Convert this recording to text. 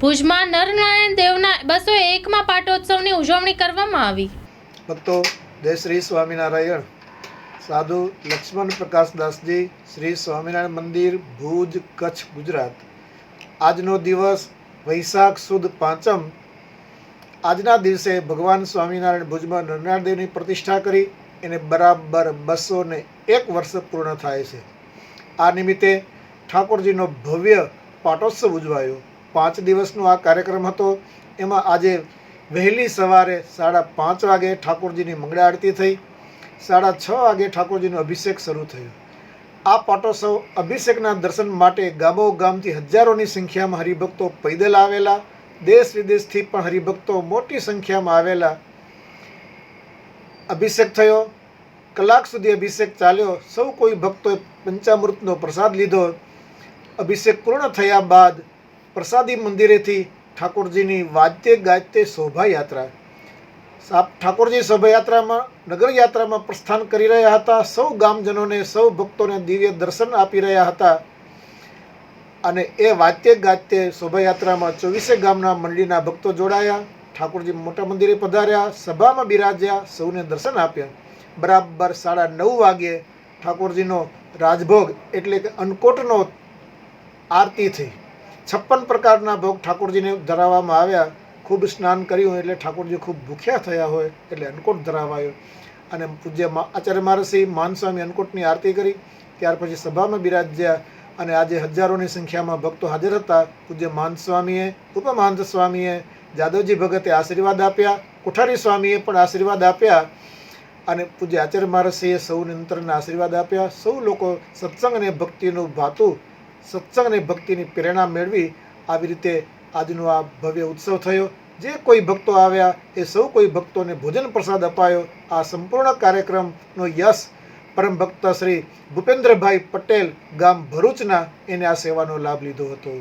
ભુજમાં નરનારાયણ દેવના બસો એકમાં પાટોત્સવની ઉજવણી કરવામાં આવી. ભક્તો, જય શ્રી સ્વામિનારાયણ. સાધુ લક્ષ્મણ પ્રકાશદાસજી શ્રી સ્વામિનારાયણ મંદિર, ભુજ, કચ્છ, ગુજરાત. આજનો દિવસ વૈશાખ સુદ પાંચમ. આજના દિવસે ભગવાન સ્વામિનારાયણ ભુજમાં નરનારાયણ દેવની પ્રતિષ્ઠા કરી, એને બરાબર બસો ને એક વર્ષ પૂર્ણ થાય છે. આ નિમિત્તે ઠાકોરજીનો ભવ્ય પાટોત્સવ ઉજવાયો. પાંચ દિવસનો આ કાર્યક્રમ હતો. એમાં આજે વહેલી સવારે સાડા પાંચ વાગે ઠાકોરજીની મંગળા આરતી થઈ. સાડા છ વાગે ઠાકોરજીનો અભિષેક શરૂ થયો. આ પાટોત્સવ અભિષેકના દર્શન માટે ગામોગામથી હજારોની સંખ્યામાં હરિભક્તો પૈદલ આવેલા. દેશ વિદેશથી પણ હરિભક્તો મોટી સંખ્યામાં આવેલા. અભિષેક થયો. કલાક સુધી અભિષેક ચાલ્યો. સૌ કોઈ ભક્તોએ પંચામૃતનો પ્રસાદ લીધો. અભિષેક પૂર્ણ થયા બાદ પ્રસાદી મંદિરેથી ઠાકોરજીની વાજતે ગાજતે શોભાયાત્રા. સાપ ઠાકોરજી શોભાયાત્રામાં, નગરયાત્રામાં પ્રસ્થાન કરી રહ્યા હતા. સૌ ગામજનોને, સૌ ભક્તોને દિવ્ય દર્શન આપી રહ્યા હતા. અને એ વાદ્ય ગાજતે શોભાયાત્રામાં ચોવીસે ગામના મંડળીના ભક્તો જોડાયા. ઠાકોરજી મોટા મંદિરે પધાર્યા, સભામાં બિરાજ્યા, સૌને દર્શન આપ્યા. બરાબર સાડા નવ વાગ્યે ઠાકોરજીનો રાજભોગ એટલે કે અન્નકોટનો આરતી થઈ. છપ્પન પ્રકારના ભોગ ઠાકોરજીને ધરાવવામાં આવ્યા. ખૂબ સ્નાન કર્યું એટલે ઠાકોરજી ખૂબ ભૂખ્યા થયા હોય એટલે અન્નકોટ ધરાવાયો. અને પૂજ્ય આચાર્ય મહારસિંહ માનસ્વામી અન્નકોટની આરતી કરી. ત્યાર પછી સભામાં બિરાજ્યા અને આજે હજારોની સંખ્યામાં ભક્તો હાજર હતા. પૂજ્ય માનસ્વામીએ ઉપમહાંત સ્વામીએ, જાદવજી ભગતે આશીર્વાદ આપ્યા. કોઠારી સ્વામીએ પણ આશીર્વાદ આપ્યા. અને પૂજ્ય આચાર્ય મહારસિંહે સૌને અંતરના આશીર્વાદ આપ્યા. સૌ લોકો સત્સંગ અને ભક્તિનું ભાતું સત્સંગ અને ભક્તિની પ્રેરણા મેળવી આવી રીતે આજનો આ ભવ્ય ઉત્સવ થયો. જે કોઈ ભક્તો આવ્યા એ સૌ કોઈ ભક્તોને ભોજન પ્રસાદ અપાયો. આ સંપૂર્ણ કાર્યક્રમનો યશ પરમ ભક્ત શ્રી ભૂપેન્દ્રભાઈ પટેલ ગામ ભરૂચના એને આ સેવાનો લાભ લીધો હતો.